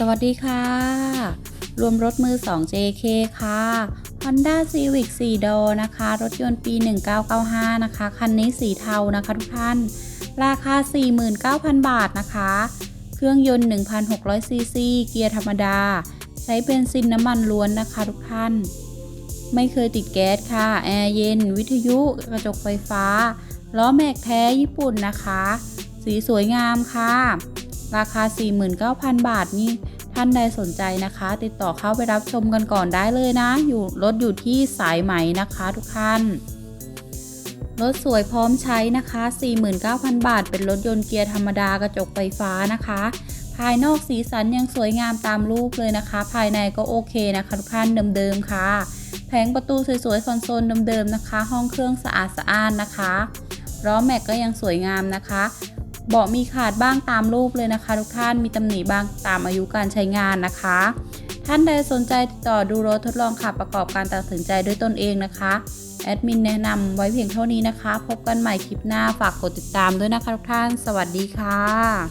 สวัสดีค่ะ รวมรถมือ 2 JK ค่ะ Honda Civic 4 d o นะคะ รถยนต์ปี 1995 นะคะ คันนี้สีเทานะคะทุกท่าน ราคา 49,000 บาทนะคะ เครื่องยนต์ 1,600 ซีซี เกียร์ธรรมดา ใช้เบนซินน้ำมันล้วนนะคะทุกท่าน ไม่เคยติดแก๊สค่ะ แอร์เย็น วิทยุ กระจกไฟฟ้า ล้อแม็กแท้ญี่ปุ่นนะคะ สีสวยงามค่ะ ราคา 49,000 บาทนี่ท่านใดสนใจนะคะ ติดต่อเข้าไปรับชมกันก่อนได้เลยนะ อยู่รถอยู่ที่สายไหมนะคะทุกท่านรถสวยพร้อมใช้นะคะ 49,000 บาท เป็นรถยนต์เกียร์ธรรมดากระจกไฟฟ้านะคะ ภายนอกสีสันยังสวยงามตามรูปเลยนะคะ ภายในก็โอเคนะคะทุกท่านเดิมๆค่ะ แผงประตูสวยๆคอนโซลเดิมๆนะคะ ห้องเครื่องสะอาดสะอ้านนะคะล้อแม็กก็ยังสวยงามนะคะ เบาะมีขาดบ้างตามรูปเลยนะคะ ทุกท่านมีตำหนิบ้างตามอายุการใช้งานนะคะ ท่านใดสนใจติดต่อดูรถทดลองขับประกอบการตัดสินใจด้วยตนเองนะคะแอดมินแนะนำไว้เพียงเท่านี้นะคะ พบกันใหม่คลิปหน้าฝากกดติดตามด้วยนะคะทุกท่าน สวัสดีค่ะ